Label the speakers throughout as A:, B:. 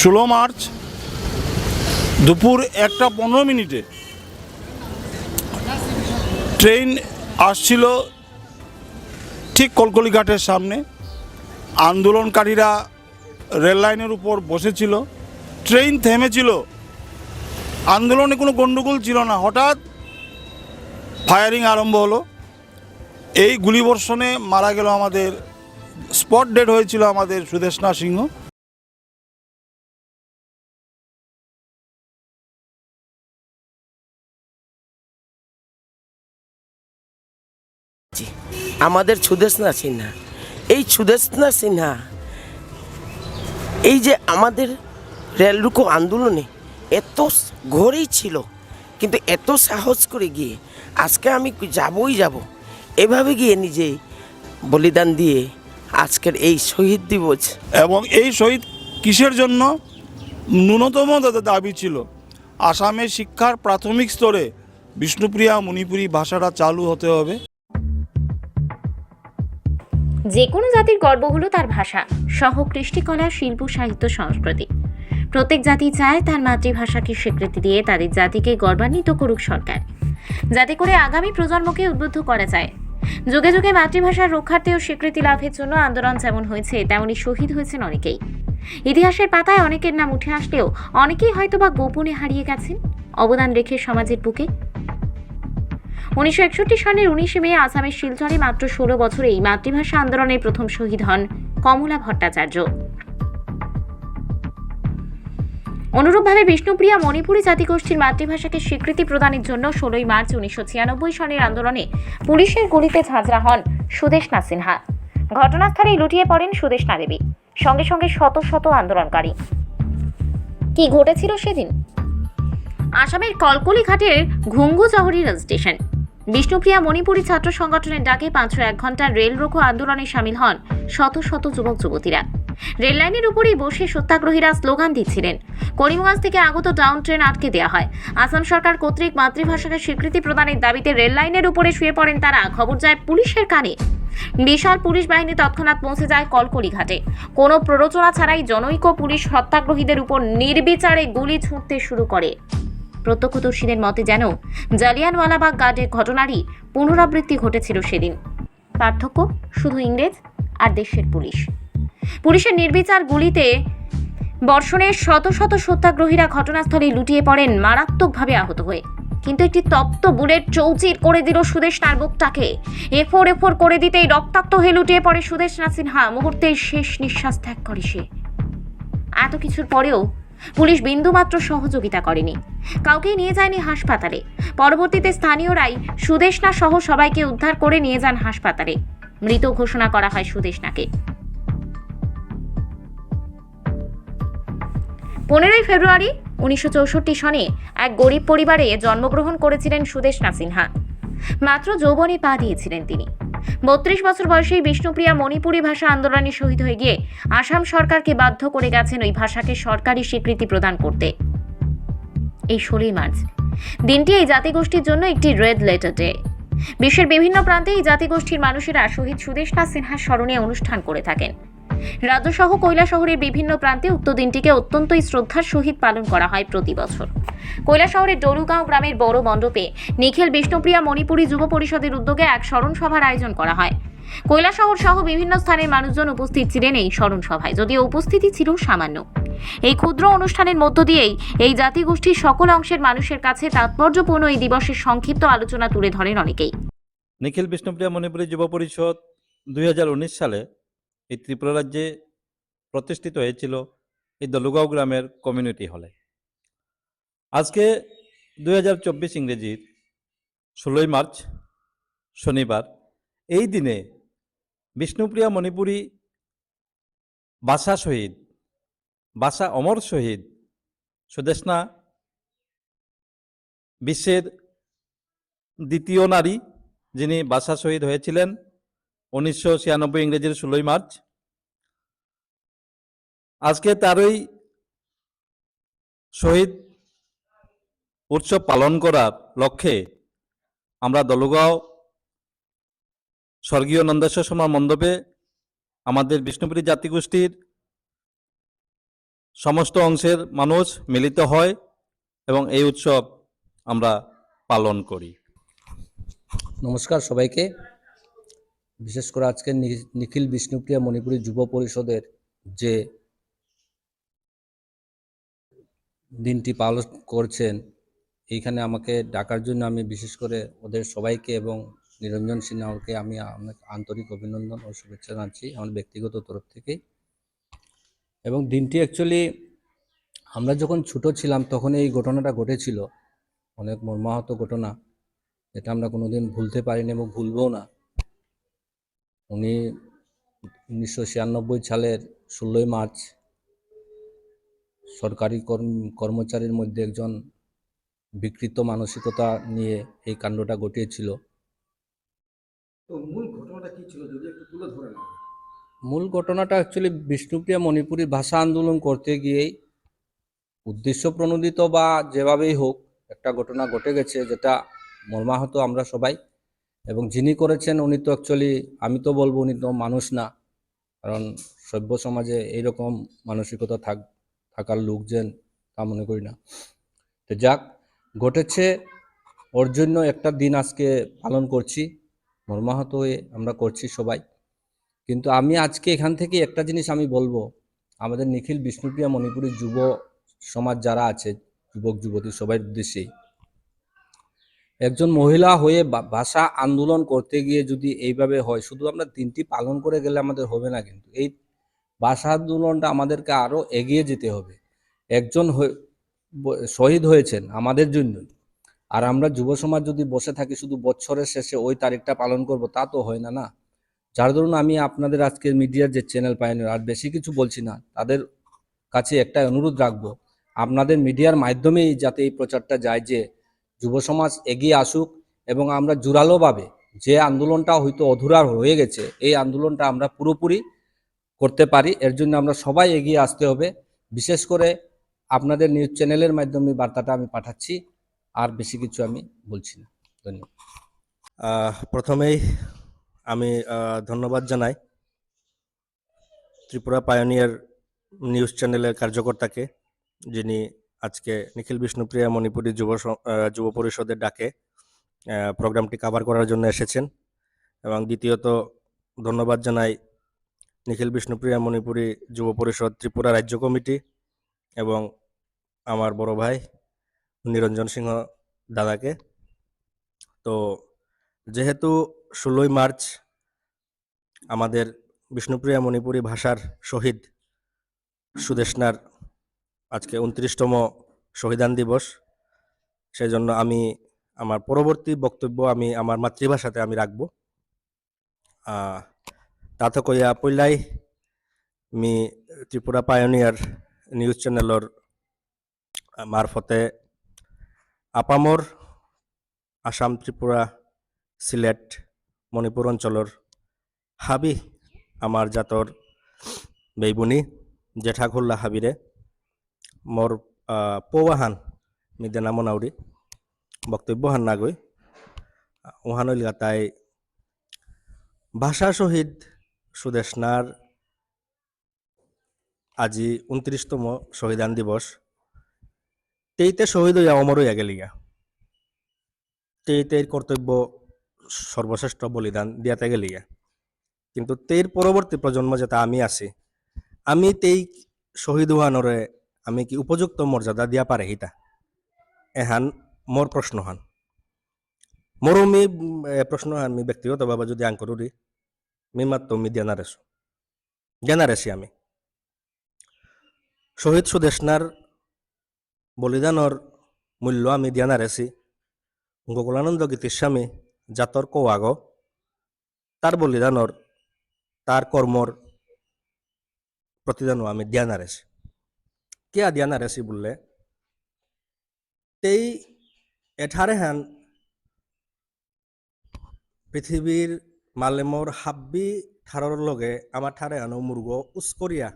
A: ষোলো মার্চ দুপুর একটা পনেরো মিনিটে ট্রেন আসছিল ঠিক কলকলি ঘাটের সামনে। আন্দোলনকারীরা রেল লাইনের উপর বসেছিল। ট্রেন থেমেছিল। আন্দোলনে কোনো গণ্ডগোল ছিল না। হঠাৎ ফায়ারিং আরম্ভ হলো। এই গুলিবর্ষণে মারা গেল আমাদের, স্পট ডেড হয়েছিল আমাদের সুদেশনা সিংহ।
B: জি, আমাদের সুদেশনা সিনহা। এই সুদেশনা সিনহা এই যে আমাদের রেলরুকো আন্দোলনে এত ঘরেই ছিল কিন্তু এত সাহস করে গিয়ে আজকে আমি যাবই যাব। এভাবে গিয়ে নিজে বলিদান দিয়ে আজকের এই শহীদ দিবস।
A: এবং এই শহীদ কিসের জন্য? ন্যূনতম দাবি ছিল আসামের শিক্ষার প্রাথমিক স্তরে বিষ্ণুপ্রিয়া মণিপুরী ভাষাটা চালু হতে হবে।
C: যে কোনো জাতির গর্ব হলো তার ভাষা। সহ কৃষ্টিকলা শিল্প, সাহিত্য, সংস্কৃতি। প্রত্যেক জাতি চায় তার মাতৃভাষাকে স্বীকৃতি দিয়ে তাদের জাতিকে গর্বান্বিত করুক সরকার। যাতে করে আগামী প্রজন্মকে উদ্বুদ্ধ করা যায়। যুগে যুগে মাতৃভাষার রক্ষার্থে ও স্বীকৃতি লাভের জন্য আন্দোলন যেমন হয়েছে, তেমনি শহীদ হয়েছেন অনেকেই। ইতিহাসের পাতায় অনেকের নাম উঠে আসলেও অনেকেই হয়তোবা গোপনে হারিয়ে গেছেন। অবদান রেখে সমাজের বুকে উনিশশো একষট্টি সালের উনিশে মে আসামের শিলচরে মাত্র ষোলো বছরেই মাতৃভাষা আন্দোলনের প্রথম শহীদ হন কমলা ভট্টাচার্য। অনুরূপভাবে বিষ্ণুপ্রিয়া মণিপুরী জাতিগোষ্ঠীর মাতৃভাষাকে স্বীকৃতি প্রদানের জন্য ষোলোই মার্চ উনিশশো ছিয়ানব্বই সনের আন্দোলনে পুলিশের গুলিতে ঝাঁঝরা হন সুদেশনা সিনহা। ঘটনাস্থলেই লুটিয়ে পড়েন সুদেশনা দেবী, সঙ্গে সঙ্গে শত শত আন্দোলনকারী। কি ঘটেছিল সেদিন? আসামের কলকলি ঘাটের ঘুঙ্গু রেল স্টেশন। বিষ্ণুপ্রিয়া মণিপুরী ছাত্র সংগঠনের ডাকে পাঁচশো এক ঘণ্টার রেল রোকো আন্দোলনে সামিল হন শত শত যুবক যুবতীরা। রেল লাইনের উপরেই বসে সত্যাগ্রহীরা স্লোগান দিচ্ছিলেন। করিমগঞ্জ থেকে আগত ডাউন ট্রেন আটকে দেওয়া হয়। আসাম সরকার কর্তৃক মাতৃভাষাকে স্বীকৃতি প্রদানের দাবিতে রেল লাইনের উপরে শুয়ে পড়েন তারা। খবর যায় পুলিশের কানে। বিশাল পুলিশ বাহিনী তৎক্ষণাৎ পৌঁছে যায় কলকলি ঘাটে। কোনো প্ররোচনা ছাড়াই জনৈক পুলিশ সত্যাগ্রহীদের উপর নির্বিচারে গুলি ছুঁড়তে শুরু করে। প্রত্যক্ষদর্শীদের মতে যেন জালিয়ানওয়ালাবাগ গার্ডের ঘটনারই পুনরাবৃত্তি ঘটেছিল সেদিন। পার্থক্য শুধু ইংরেজ আর দেশের পুলিশ। পুলিশের নির্বিচার গুলিতে বর্ষণের শত শত সত্যাগ্রহীরা ঘটনাস্থলে লুটিয়ে পড়েন মারাত্মকভাবে আহত হয়ে। কিন্তু একটি তপ্ত বুলেট চৌচির করে দিল সুদেশনার বুকটাকে। এফোর এফোর করে দিতেই রক্তাক্ত হয়ে লুটিয়ে পড়ে সুদেশনা সিনহা মুহূর্তেই শেষ নিঃশ্বাস ত্যাগ করে সে। এত কিছুর পরেও পুলিশ বিন্দুমাত্র সহযোগিতা করেনি। কাউকেই নিয়ে যায়নি হাসপাতালে। পরবর্তীতে স্থানীয়রাই সুদেশনা সহ সবাইকে উদ্ধার করে নিয়ে যান হাসপাতালে। মৃত ঘোষণা করা হয় সুদেশনাকে পনেরোই ফেব্রুয়ারি উনিশশো চৌষট্টি সনে এক গরিব পরিবারে জন্মগ্রহণ করেছিলেন সুদেশনা সিনহা। মাত্র যৌবনে পা দিয়েছিলেন তিনি। বত্রিশ বছর বয়সেই বিষ্ণুপ্রিয়া মণিপুরী ভাষা আন্দোলনে শহীদ হয়ে গিয়ে আসাম সরকারকে বাধ্য করে গেছেন ওই ভাষাকে সরকারি স্বীকৃতি প্রদান করতে। এই ষোলোই মার্চ। দিনটি এই জাতিগোষ্ঠীর জন্য একটি রেড লেটার ডে। বিশ্বের বিভিন্ন প্রান্তে এই জাতিগোষ্ঠীর মানুষেরা শহীদ সুদেশনা সিনহা স্মরণে অনুষ্ঠান করে থাকেন। রাজ্যসহ কৈলা শহরের বিভিন্ন প্রান্তে উক্ত দিনটিকে অত্যন্তই শ্রদ্ধার সহিত পালন করা হয় প্রতি বছর। শহরের ডরুগাঁও গ্রামের বড় মণ্ডপে নিখিল বিষ্ণুপ্রিয়া মণিপুরী যুব পরিষদের উদ্যোগে এক স্মরণ সভার আয়োজন করা হয়। শহর সহ বিভিন্ন স্থানের মানুষজন উপস্থিত ছিলেন এই স্মরণ সভায় যদিও উপস্থিতি ছিল সামান্য। এই ক্ষুদ্র অনুষ্ঠানের মধ্য দিয়েই এই জাতিগোষ্ঠীর সকল অংশের মানুষের কাছে তাৎপর্যপূর্ণ এই দিবসের সংক্ষিপ্ত আলোচনা তুলে ধরেন অনেকেই।
D: নিখিল বিষ্ণুপ্রিয়া মণিপুরী যুব পরিষদ দুই হাজার উনিশ সালে এই ত্রিপুরা রাজ্যে প্রতিষ্ঠিত হয়েছিল এই দলুগাঁও গ্রামের কমিউনিটি হলে আজকে দু হাজার চব্বিশ ইংরেজির ষোলোই মার্চ শনিবার, এই দিনে বিষ্ণুপ্রিয়া মণিপুরী ভাষা শহীদ, বাসা অমর শহীদ সুদেশনা বিশ্বের দ্বিতীয় নারী যিনি বাসা শহীদ হয়েছিলেন উনিশশো ছিয়ানব্বই ইংরেজির ষোলোই মার্চ। আজকে তারই শহীদ উৎসব পালন করার লক্ষ্যে আমরা দলগাঁও স্বর্গীয় নন্দেশ্বর শর্মা মণ্ডপে আমাদের বিষ্ণুপুরী জাতিগোষ্ঠীর সমস্ত অংশের মানুষ মিলিত হয় এবং এই উৎসব আমরা পালন করি।
E: নমস্কার সবাইকে। বিশেষ করে আজকে নিখিল বিষ্ণুপ্রিয়া মণিপুরী যুব পরিষদের যে দিনটি পালন করছেন, এইখানে আমাকে ডাকার জন্য আমি বিশেষ করে ওদের সবাইকে এবং নিরঞ্জন সিনহাকে আমি অনেক আন্তরিক অভিনন্দন ও শুভেচ্ছা জানাচ্ছি আমার ব্যক্তিগত তরফ থেকে। এবং দিনটি অ্যাকচুয়ালি আমরা যখন ছোট ছিলাম তখন এই ঘটনাটা ঘটেছিল। অনেক মর্মাহত ঘটনা। এটা আমরা কোনোদিন ভুলতে পারিনি এবং ভুলবও না। উনি উনিশশো ছিয়ানব্বই সালের ষোলোই মার্চ সরকারি কর্ম কর্মচারীর মধ্যে একজন বিকৃত মানসিকতা নিয়ে এই কাণ্ডটা ঘটিয়েছিল।
F: মূল ঘটনাটা
E: অ্যাকচুয়ালি বিষ্ণুপ্রিয়া মণিপুরী ভাষা আন্দোলন করতে গিয়েই উদ্দেশ্য প্রণোদিত বা যেভাবেই হোক একটা ঘটনা ঘটে গেছে যেটা মর্মাহত আমরা সবাই এবং যিনি করেছেন উনি তো অ্যাকচুয়ালি আমি তো বলব উনি তো মানুষ না। কারণ সভ্য সমাজে এইরকম মানসিকতা থাক, থাকার লোকজন তা মনে করি না। তো যাক, ঘটেছে ওর জন্য একটা দিন আজকে পালন করছি, মর্মাহত হয়ে আমরা করছি সবাই। কিন্তু আমি আজকে এখান থেকে একটা জিনিস আমি বলব, আমাদের নিখিল বিষ্ণুপ্রিয়া মণিপুরী যুব সমাজ যারা আছে, যুবক, যুবতী সবার উদ্দেশ্যেই। একজন মহিলা হয়ে ভাষা আন্দোলন করতে গিয়ে যদি এইভাবে হয়, শুধু আমরা দিনটি পালন করে গেলে আমাদের হবে না কিন্তু। এই ভাষা আন্দোলনটা আমাদেরকে আরও এগিয়ে যেতে হবে। একজন শহীদ হয়েছেন আমাদের জন্য। আর আমরা যুব সমাজ যদি বসে থাকি, শুধু বছরের শেষে ওই তারিখটা পালন করব, তা তো হয় না না? যার ধরুন আমি আপনাদের আজকের মিডিয়ার যে চ্যানেল পাইনি আর বেশি কিছু বলছি না, তাদের কাছে একটা অনুরোধ রাখব। আপনাদের মিডিয়ার মাধ্যমেই যাতে এই প্রচারটা যায় যে যুব সমাজ এগিয়ে আসুক এবং আমরা জোরালোভাবে যে আন্দোলনটা হয়তো অধুরার হয়ে গেছে, এই আন্দোলনটা আমরা পুরোপুরি করতে পারি। এর জন্য আমরা সবাই এগিয়ে আসতে হবে। বিশেষ করে আপনাদের নিউজ চ্যানেলের মাধ্যমে বার্তাটা আমি পাঠাচ্ছি, আর বেশি কিছু আমি বলছি না। ধন্যবাদ।
F: প্রথমেই আমি ধন্যবাদ জানাই ত্রিপুরা পায়োনিয়ার নিউজ চ্যানেলের কার্যকর্তাকে, যিনি আজকে নিখিল বিষ্ণুপ্রিয়া মণিপুরী যুব যুব পরিষদের ডাকে প্রোগ্রামটি কভার করার জন্য এসেছেন। এবং দ্বিতীয়ত ধন্যবাদ জানাই নিখিল বিষ্ণুপ্রিয়া মণিপুরী যুব পরিষদ ত্রিপুরা রাজ্য কমিটি এবং আমার বড় ভাই নিরঞ্জন সিংহ দাদাকে। তো যেহেতু ষোলোই মার্চ আমাদের বিষ্ণুপ্রিয়া মণিপুরী ভাষার শহীদ সুদেশনার আজকে উনত্রিশতম শহীদান দিবস। সেই জন্য আমি, আমার পরবর্তী বক্তব্য আমি আমার মাতৃভাষাতে আমি রাখব। তাতে কইয়া পইলাই আমি ত্রিপুরা পায়োনিয়ার নিউজ চ্যানেলৰ মারফতে আপামৰ আসাম ত্রিপুরা সিলেট মণিপুর অঞ্চলৰ হাবি আমাৰ জাতৰ বেইবুনি জেঠাখোল্লা হাবিৰে মোৰ পৌৱাহান মিদেনা মনাউৰি বক্তব্যহান নাগৈ। উহানৈল গাতাই ভাষা শহীদ সুদেশনার আজি উনত্রিশতম শহীদান দিবস তেইতে শহীদ হইয়া অমর হইয়া গেলিগা তেইতের কর্তব্য সর্বশ্রেষ্ঠ বলিদান দিয়াতে গেলিগা কিন্তু তেইর পরবর্তী প্রজন্ম যেটা আমি আছি, আমি তেই শহীদ হওয়ানরে আমি কি উপযুক্ত মর্যাদা দিয়া পারে হিতা? এহান মোর প্রশ্ন হান। মোরও মি প্রশ্ন হান, মি ব্যক্তিগতভাবে যদি আং করি মি মাত্র মি জ্ঞানারেছো জ্ঞানারেছি আমি। শহীদ সুদেশনার বলিদানর মূল্য আমি জ্ঞানারেছি গোকুলানন্দ গীতিস্বামী জাতর কৌয়াগ তার বলিদানর তার কর্মর প্রতিদানও আমি ধ্যানারেছি কিয়া ধ্যানারেছি বললে। তেই এঠারে হান পৃথিবীর মালেমৰ হাব্বি ঠাৰৰ লগে, আমাৰ ঠাৰে হানো মুৰ্গ উস্কৰীয়া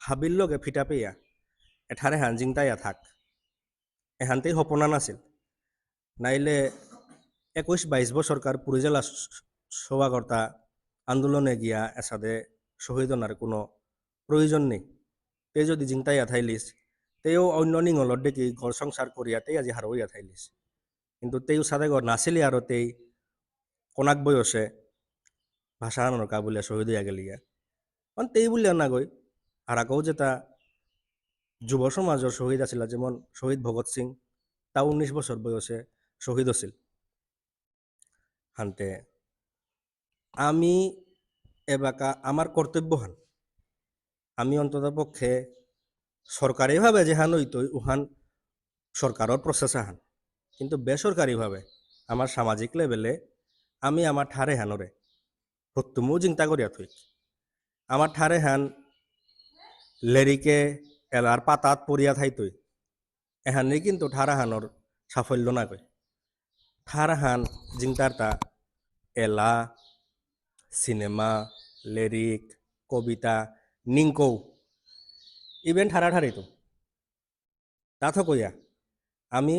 F: হাবিৰ লগে ফিটা পেয়া, এঠাৰে হান জিংতাইয়া থাক। এহানতেই সপোনা নাছিল। নাইলে একুশ বাইশ বছরকার পুরুজেলা সভাকর্তা আন্দোলনে গিয়া এসাদে শহীদনার কোনো প্রয়োজন নেই। তে যদি জিংতাই আথাইলিস তেও অন্য নিঙলত দেখি ঘর সংসার করিয়া তেই আজি হারই আথাইলিস কিন্তু তেও সাথে ঘর নাছিলি আরও তেই কোনাক বয়সে ভাষা নরকা বলে শহীদ হইয়া গেলিয়া অন তেই বলিয়া না গই আর আগেও যেটা যুব সমাজের শহীদ আছিল যেমন শহীদ ভগৎ সিং তা উনিশ বছর বয়সে শহীদ আছিল। হানতে, আমি এবাকা আমার কর্তব্য হান আমি অন্তত পক্ষে সরকারিভাবে যেহান হইতো, উহান সরকারের প্রসেস হান কিন্তু বেসরকারিভাবে আমার সামাজিক লেভেলে আমি আমার ঠারে হানরে সত্যমও চিন্তা করিয়া থই আমার ঠারে হান লেরিকে এলার পাতাত পড়িয়া থাইতই এহানে কিন্তু ঠারা হানর সাফল্য না কই ঠারা হান জিংতারটা এলা, সিনেমা, লিরিক, কবিতা নিংকৌ। ইভেন ঠারা ঠারি তো। তা তো কইয়া। আমি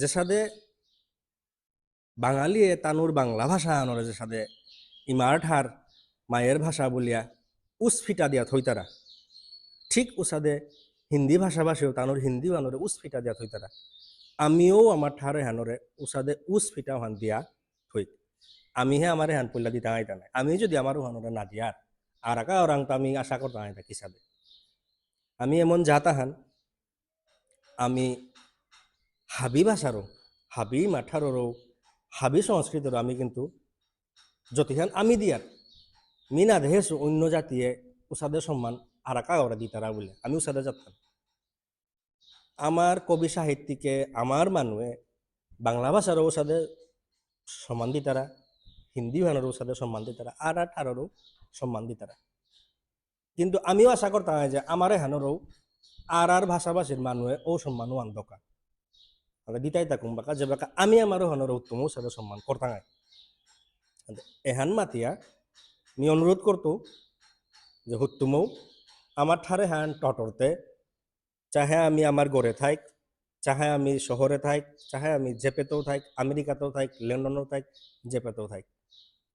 F: যে সাদে বাঙালিয়ে তানুর বাংলা ভাষা আনরে যে সাদে ইমার ঠার মায়ের ভাষা বলিয়া উসফিটা দিয়া থইতারা। ঠিক উসাদে হিন্দি ভাষাভাষীও তানোর হিন্দি বানরে উস ফিটা দিয়া থই তারা আমিও আমার ঠারে হানরে উসাদে উস ফিটা হান দিয়া থই আমিহে আমার হান পইলা দিতে আইতা নাই। আমি যদি আমার হানরে না দিয়ার তো আমি আশা করতে আইতা কিসাবে আমি এমন যাতা হান আমি হাবি ভাষারও, হাবি মাঠারও হাবি সংস্কৃতিরও আমি কিন্তু যতিখান আমি দিয়ার। মিনা দেহেছো অন্য জাতিয়ে উসাদের সম্মান আর একা ওরা দিতারা বলে, আমি উসাদে যাতাম আমার কবি সাহিত্যিকে, আমার মানুষে বাংলা ভাষারও সাথে সম্মান দিতারা, হিন্দি ভাষারও সাথে সম্মান দিতারা আর ঠারও সম্মান দিতারা কিন্তু আমিও আশা করতাম যে আমার হানরও আর আর ভাষাভাষীর মানুষে ও সম্মানও আন দরকার। মানে দিতাই থাকুম বাকা, যে বাকা আমি আমারও হানর উত্তম সাথে সম্মান করতাম এহান মাতিয়া আমি অনুরোধ করতো যে হুত্তুমও আমার ঠারে হ্যান টটরতে, চাহে আমি আমার গড়ে থাইক, চাহে আমি শহরে থাইক, চাহে আমি জেপেতেও থাইক, আমেরিকাতেও থাইক লন্ডনেও থাইক, জেপেতেও থাইক।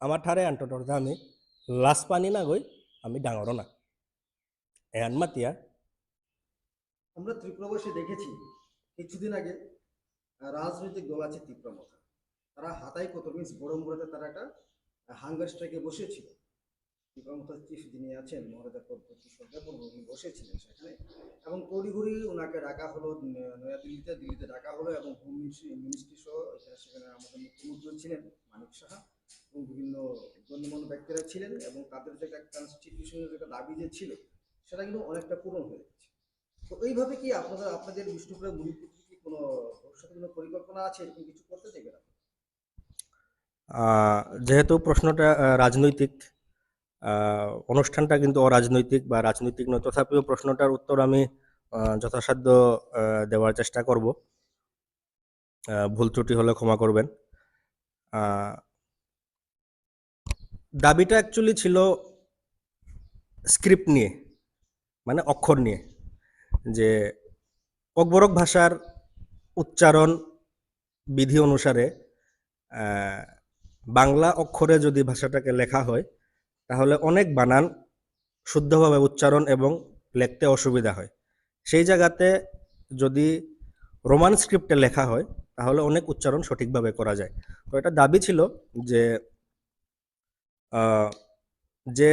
F: আমার ঠারে হ্যান টটরতে আমি লাজ পানি না গই আমি ডাঙরও না। এহান মাতিয়া
G: আমরা ত্রিপুরাবাসী দেখেছি, কিছুদিন আগে রাজনৈতিক দল আছে তীব্রমথা তারা হাতাই কত মিনস বড়মুড়াতে তারা একটা হাঙ্গার স্ট্রাইকে বসেছিল। তীব্রমথার চিফ যিনি আছেন, মহারাজা পদ্ধতি সরকার, উনি বসেছিলেন সেখানে। এবং তড়িঘড়ি ওনাকে ডাকা হলো নয়াদিল্লিতে, দিল্লিতে ডাকা হলো এবং হোম মিনিস্ট্রি সহ সেখানে আমাদের মুখ্যমন্ত্রী ছিলেন, মানিক সাহা, এবং বিভিন্ন গণ্যমান্য ব্যক্তিরা ছিলেন এবং তাদের যে একটা কনস্টিটিউশনের যে একটা দাবি যে ছিল, সেটা কিন্তু অনেকটা পূরণ হয়ে গেছে তো এইভাবে কি আপনাদের আপনাদের বিষ্ণুপুরের মণিপুর কি কোনো ভবিষ্যতে কোনো পরিকল্পনা আছে? এরকম কিছু করতে চাইবেন
F: যেহেতু প্রশ্নটা রাজনৈতিক অনুষ্ঠানটা কিন্তু অরাজনৈতিক বা রাজনৈতিক নয়, তথাপিও প্রশ্নটার উত্তর আমি যথাসাধ্য দেওয়ার চেষ্টা করব। ভুল ত্রুটি হলে ক্ষমা করবেন। দাবিটা অ্যাকচুয়ালি ছিল স্ক্রিপ্ট নিয়ে মানে অক্ষর নিয়ে, যে অকবরক ভাষার উচ্চারণ বিধি অনুসারে বাংলা অক্ষরে যদি ভাষাটাকে লেখা হয়, তাহলে অনেক বানান শুদ্ধভাবে উচ্চারণ এবং লেখতে অসুবিধা হয়। সেই জায়গাতে যদি রোমান স্ক্রিপ্টে লেখা হয়, তাহলে অনেক উচ্চারণ সঠিকভাবে করা যায়। তো এটা দাবি ছিল যে যে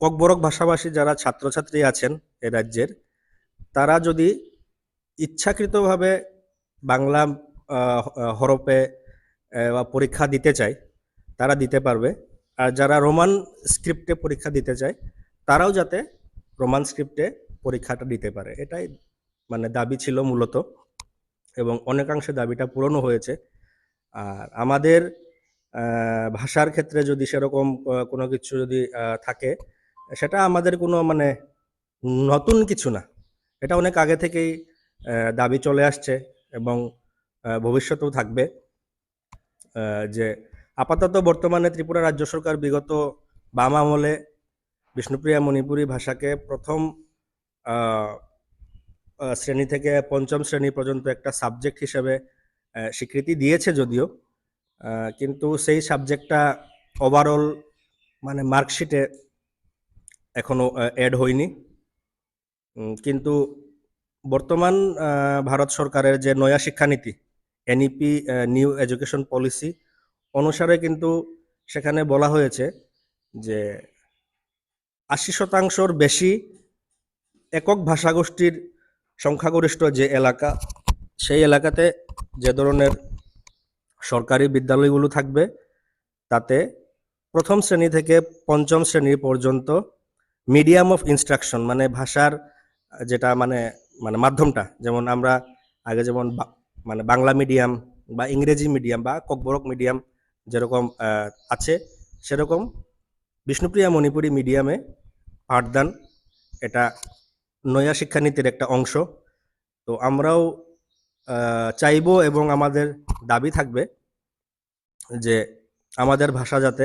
F: ককবরক ভাষাভাষী যারা ছাত্রছাত্রী আছেন এ রাজ্যের, তারা যদি ইচ্ছাকৃতভাবে বাংলা হরপে বা পরীক্ষা দিতে চায়, তারা দিতে পারবে। আর যারা রোমান স্ক্রিপ্টে পরীক্ষা দিতে চায়, তারাও যাতে রোমান স্ক্রিপ্টে পরীক্ষাটা দিতে পারে। এটাই মানে দাবি ছিল মূলত এবং অনেকাংশে দাবিটা পূরণও হয়েছে। আর আমাদের ভাষার ক্ষেত্রে যদি সেরকম কোনো কিছু যদি থাকে, সেটা আমাদের কোনো মানে নতুন কিছু না। এটা অনেক আগে থেকেই দাবি চলে আসছে এবং ভবিষ্যতেও থাকবে যে আপাতত বর্তমানে ত্রিপুরা রাজ্য সরকার বিগত বাম আমলে বিষ্ণুপ্রিয়া মণিপুরী ভাষাকে প্রথম শ্রেণি থেকে পঞ্চম শ্রেণি পর্যন্ত একটা সাবজেক্ট হিসেবে স্বীকৃতি দিয়েছে যদিও। কিন্তু সেই সাবজেক্টটা ওভারঅল মানে মার্কশিটে এখনও অ্যাড হয়নি। কিন্তু বর্তমান ভারত সরকারের যে নয়া শিক্ষানীতি এনইপি নিউ এডুকেশন পলিসি অনুসারে কিন্তু সেখানে বলা হয়েছে যে আশি শতাংশর বেশি একক ভাষাগোষ্ঠীর সংখ্যাগরিষ্ঠ যে এলাকা, সেই এলাকাতে যে ধরনের সরকারি বিদ্যালয়গুলো থাকবে। তাতে প্রথম শ্রেণি থেকে পঞ্চম শ্রেণি পর্যন্ত মিডিয়াম অফ ইনস্ট্রাকশন মানে ভাষার যেটা মানে মানে মাধ্যমটা। যেমন আমরা আগে যেমন মানে বাংলা মিডিয়াম বা ইংরেজি মিডিয়াম বা ককবরক মিডিয়াম যেরকম আছে, সেরকম বিষ্ণুপ্রিয়া মণিপুরী মিডিয়ামে পাঠদান এটা নয়া শিক্ষানীতির একটা অংশ। তো আমরাও চাইব এবং আমাদের দাবি থাকবে যে আমাদের ভাষা যাতে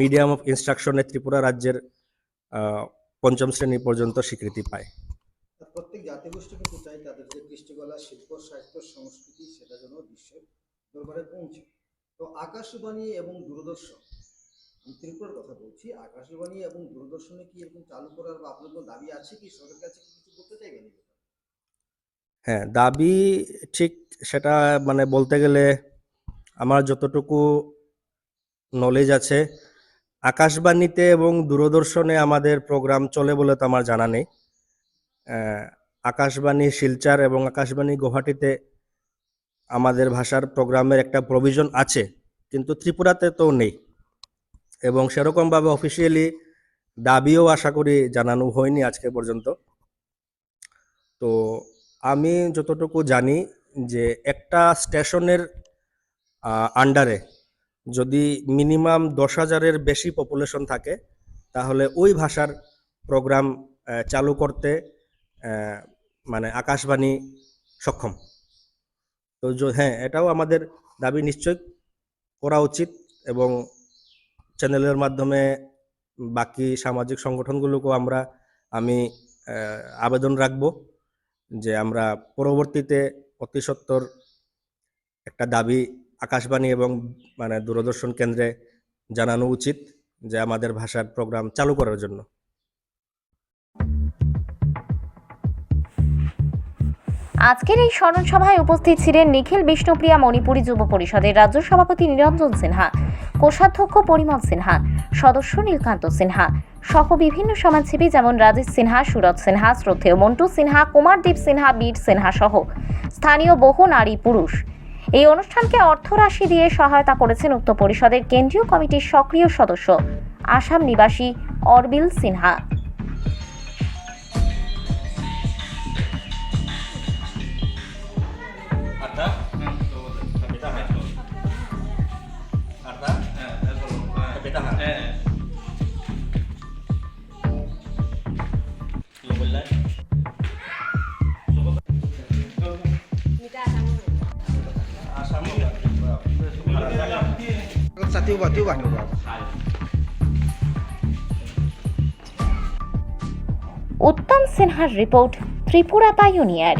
F: মিডিয়াম অফ ইনস্ট্রাকশনে ত্রিপুরা রাজ্যের পঞ্চম শ্রেণি পর্যন্ত স্বীকৃতি পায়।
G: প্রত্যেক জাতিগোষ্ঠী কিন্তু চাই তাদের যে কৃষ্টিকলা শিল্প সাহিত্য সংস্কৃতি, সেটা যেন বিশ্বের দরবারে পৌঁছে। তো আকাশবাণী এবং দূরদর্শন, আমি ত্রিপুরার কথা বলছি, আকাশবাণী এবং দূরদর্শনে কি এরকম চালু করার বা আপনার কোনো দাবি আছে কি? সরকারের কাছে কিছু করতে চাইবেন?
F: হ্যাঁ দাবি ঠিক সেটা মানে বলতে গেলে আমার যতটুকু নলেজ আছে, আকাশবাণীতে এবং দূরদর্শনে আমাদের প্রোগ্রাম চলে বলে তো আমার জানা নেই। আকাশবাণী শিলচার এবং আকাশবাণী গুয়াহাটিতে আমাদের ভাষার প্রোগ্রামের একটা প্রভিশন আছে, কিন্তু ত্রিপুরাতে তো নেই। এবং সেরকমভাবে অফিসিয়ালি দাবিও আশা করি জানানো হয়নি আজকে পর্যন্ত। তো আমি যতটুকু জানি যে একটা স্টেশনের আন্ডারে যদি মিনিমাম দশ হাজারের বেশি পপুলেশন থাকে, তাহলে ওই ভাষার প্রোগ্রাম চালু করতে মানে আকাশবাণী সক্ষম। তো হ্যাঁ এটাও আমাদের দাবি নিশ্চয় করা উচিত এবং চ্যানেলের মাধ্যমে বাকি সামাজিক সংগঠনগুলোকেও আমরা, আমি আবেদন রাখব। যে আমরা পরবর্তীতে অতি সত্বর একটা দাবি আকাশবাণী এবং মানে দূরদর্শন কেন্দ্রে জানানো উচিত যে আমাদের ভাষার প্রোগ্রাম চালু করার জন্য।
C: আজকের এই স্মরণ সভায় উপস্থিত ছিলেন নিখিল বিষ্ণুপ্রিয়া মণিপুরী যুব পরিষদের রাজ্য সভাপতি নিরঞ্জন সিনহা, কোষাধ্যক্ষ পরিমল সিনহা, সদস্য নীলকান্ত সিনহা সহ বিভিন্ন সমাজসেবী যেমন রাজেশ সিনহা, সুরজ সিনহা, শ্রদ্ধেয় মন্টু সিনহা, কুমারদীপ সিনহা, বীর সিনহা সহ স্থানীয় বহু নারী পুরুষ। এই অনুষ্ঠানকে অর্থরাশি দিয়ে সহায়তা করেছেন উক্ত পরিষদের কেন্দ্রীয় কমিটির সক্রিয় সদস্য আসাম নিবাসী অরবিল সিনহা। উত্তম সিনহার রিপোর্ট ত্রিপুরা পাইওনিয়ার